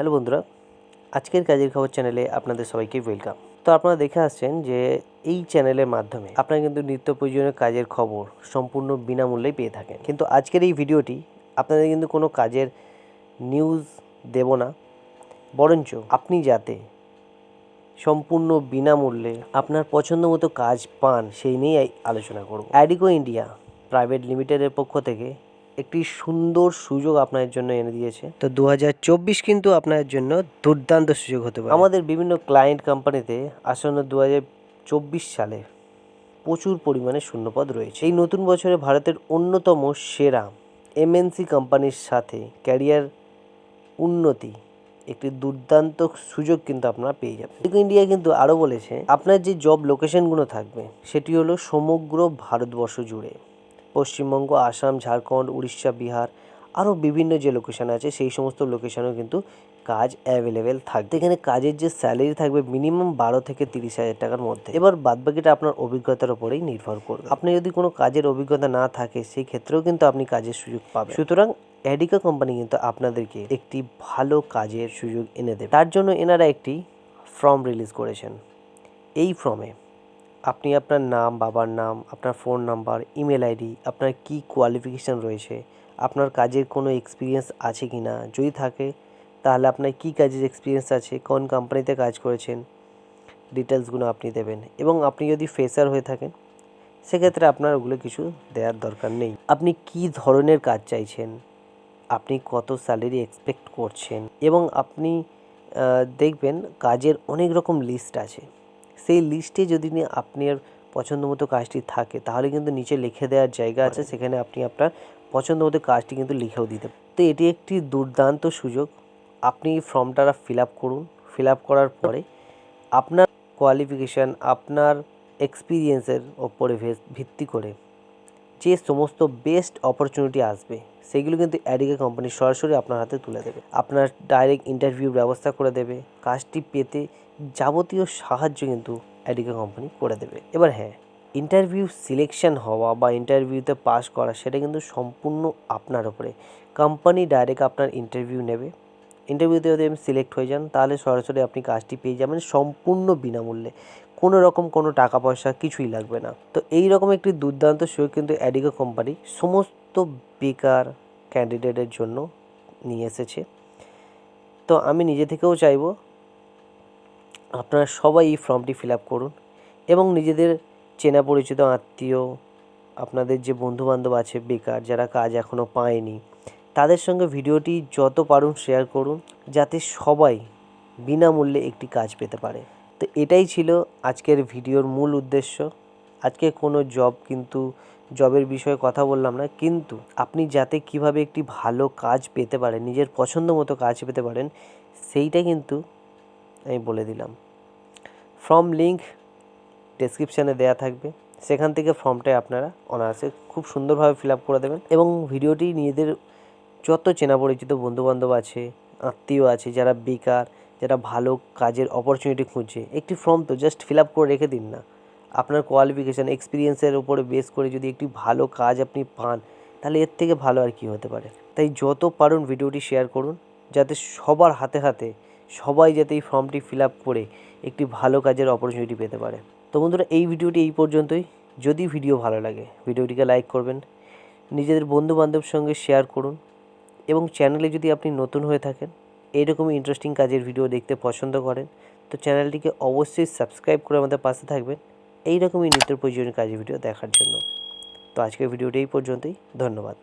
Hello বন্ধুরা, আজকের কাজের খবর চ্যানেলে আপনাদের সবাইকে ওয়েলকাম তো আপনারা দেখে আসছেন যে এই চ্যানেলের মাধ্যমে আপনারা কিন্তু নিত্য প্রয়োজনীয় কাজের খবর সম্পূর্ণ বিনামূল্যেই পেয়ে থাকেন। কিন্তু আজকের এই ভিডিওটি আপনাদের কিন্তু কোনো কাজের নিউজ দেব না, বরঞ্চ আপনি যাতে সম্পূর্ণ বিনামূল্যে আপনার পছন্দ মতো কাজ পান সেই নিয়েই আলোচনা করব। অ্যাডিকো ইন্ডিয়া প্রাইভেট লিমিটেডের পক্ষ থেকে একটি সুন্দর সুযোগ আপনাদের জন্য এনে দিয়েছে। তো দু হাজার চব্বিশ কিন্তু আপনার জন্য দুর্দান্ত সুযোগ হতে পারে। আমাদের বিভিন্ন ক্লায়েন্ট কোম্পানিতে আসন্ন দু সালে প্রচুর পরিমাণে শূন্যপদ রয়েছে। এই নতুন বছরে ভারতের অন্যতম সেরা এমএনসি কোম্পানির সাথে ক্যারিয়ার উন্নতি একটি দুর্দান্ত সুযোগ কিন্তু আপনারা পেয়ে যাবেন। ইন্ডিয়া কিন্তু আরও বলেছে, আপনার যে জব লোকেশনগুলো থাকবে, সেটি হলো সমগ্র ভারতবর্ষ জুড়ে। পশ্চিমবঙ্গ, আসাম, ঝাড়খণ্ড, উড়িষ্যা, বিহার আরও বিভিন্ন যে লোকেশান আছে সেই সমস্ত লোকেশানেও কিন্তু কাজ অ্যাভেলেবেল থাকবে। এখানে কাজের যে স্যালারি থাকবে মিনিমাম বারো থেকে তিরিশ হাজার টাকার মধ্যে। এবার বাদবাকিটা আপনার অভিজ্ঞতার উপরেই নির্ভর করবে। আপনি যদি কোনো কাজের অভিজ্ঞতা না থাকে সেই ক্ষেত্রেও কিন্তু আপনি কাজের সুযোগ পাবেন। সুতরাং অ্যাডিকা কোম্পানি কিন্তু আপনাদেরকে একটি ভালো কাজের সুযোগ এনে দেবে। তার জন্য এনারা একটি ফর্ম রিলিজ করেছেন। এই ফর্মে আপনি আপনার নাম, বাবার নাম, আপনার ফোন নাম্বার ইমেল আইডি আপনার কি কোয়ালিফিকেশান রয়েছে, আপনার কাজের কোনো এক্সপিরিয়েন্স আছে কি না, যদি থাকে, তাহলে আপনার কি কাজের এক্সপিরিয়েন্স আছে, কোন কোম্পানিতে কাজ করেছেন ডিটেলসগুলো আপনি দেবেন। এবং আপনি যদি ফেসার হয়ে থাকেন, সেক্ষেত্রে আপনার ওগুলো কিছু দেওয়ার দরকার নেই। আপনি কি ধরনের কাজ চাইছেন, আপনি কত স্যালারি এক্সপেক্ট করছেন, এবং আপনি দেখবেন কাজের অনেক রকম লিস্ট আছে। সেই লিস্টে যদি আপনার পছন্দ মতো কাজটি থাকে, তাহলে কিন্তু নিচে লিখে দেওয়ার জায়গা আছে, সেখানে আপনি আপনার পছন্দ মতো কাজটি কিন্তু লিখেও দিতে তো এটি একটি দুর্দান্ত সুযোগ। আপনি ফর্মটা ফিল আপ করুন। ফিল আপ করার পরে আপনার কোয়ালিফিকেশান, আপনার এক্সপিরিয়েন্সের ওপরে ভিত্তি করে যে সমস্ত বেস্ট অপরচুনিটি আসবে। সেগুলো কিন্তু অ্যাডিকা কোম্পানি সরাসরি আপনার হাতে তুলে দেবে। আপনার ডাইরেক্ট ইন্টারভিউ ব্যবস্থা করে দেবে। কাজটি পেতে যাবতীয় সাহায্য কিন্তু অ্যাডিকা কোম্পানি করে দেবে। এবার হ্যাঁ ইন্টারভিউ সিলেকশন হওয়া বা ইন্টারভিউতে পাস করা সেটা কিন্তু সম্পূর্ণ আপনার ওপরে কোম্পানি ডাইরেক্ট আপনার ইন্টারভিউ নেবে। ইন্টারভিউতে যদি আপনি সিলেক্ট হয়ে যান, তাহলে সরাসরি আপনি কাজটি পেয়ে যাবেন সম্পূর্ণ বিনামূল্যে। কোনো রকম কোনো টাকা পয়সা কিছুই লাগবে না। তো এই রকম একটি দুর্দান্ত সুযোগ কিন্তু অ্যাডিগো কোম্পানি সমস্ত বেকার ক্যান্ডিডেটের জন্য নিয়ে এসেছে। তো আমি নিজে থেকেও চাইব আপনারা সবাই এই ফর্মটি ফিল আপ করুন এবং নিজেদের চেনা পরিচিত আত্মীয়, আপনাদের যে বন্ধুবান্ধব আছে বেকার যারা কাজ এখনও পায়নি, তাদের সঙ্গে ভিডিওটি যত পারুন শেয়ার করুন যাতে সবাই বিনামূল্যে একটি কাজ পেতে পারে। তো এটাই ছিল আজকের ভিডিওর মূল উদ্দেশ্য। আজকে কোনো জব কিন্তু জবের বিষয়ে কথা বললাম না, কিন্তু আপনি যাতে কীভাবে একটি ভালো কাজ পেতে পারেন, নিজের পছন্দ মতো কাজ পেতে পারেন সেইটা কিন্তু আমি বলে দিলাম। ফর্ম লিঙ্ক ডেসক্রিপশানে দেওয়া থাকবে। সেখান থেকে ফর্মটাই আপনারা অনায়াসে খুব সুন্দরভাবে ফিল আপ করে দেবেন এবং ভিডিওটি নিজেদের যত চেনা পরিচিত বন্ধুবান্ধব আছে, আত্মীয় আছে, যারা বেকার যারা ভালো কাজের অপরচুনিটি খুঁজছে, একটি ফর্ম তো জাস্ট ফিল আপ করে রেখে দিন না। আপনার কোয়ালিফিকেশান এক্সপিরিয়েন্সের উপরে বেস করে যদি একটি ভালো কাজ আপনি পান, তাহলে এর থেকে ভালো আর কি হতে পারে। তাই যত পারুন ভিডিওটি শেয়ার করুন, যাতে সবার হাতে হাতে সবাই যাতে এই ফর্মটি ফিল আপ করে একটি ভালো কাজের অপরচুনিটি পেতে পারে। তো বন্ধুরা, এই ভিডিওটি এই পর্যন্তই। যদি ভিডিও ভালো লাগে, ভিডিওটিকে লাইক করবেন, নিজেদের বন্ধু বান্ধবের সঙ্গে শেয়ার করুন এবং চ্যানেলে যদি আপনি নতুন হয়ে থাকেন এইরকমই ইন্টারেস্টিং কাজের ভিডিও দেখতে পছন্দ করেন, তো চ্যানেলটিকে অবশ্যই সাবস্ক্রাইব করে আমাদের পাশে থাকবেন এইরকমই নিত্য প্রয়োজনীয় কাজের ভিডিও দেখার জন্য। তো আজকের ভিডিওটি এই পর্যন্তই, ধন্যবাদ।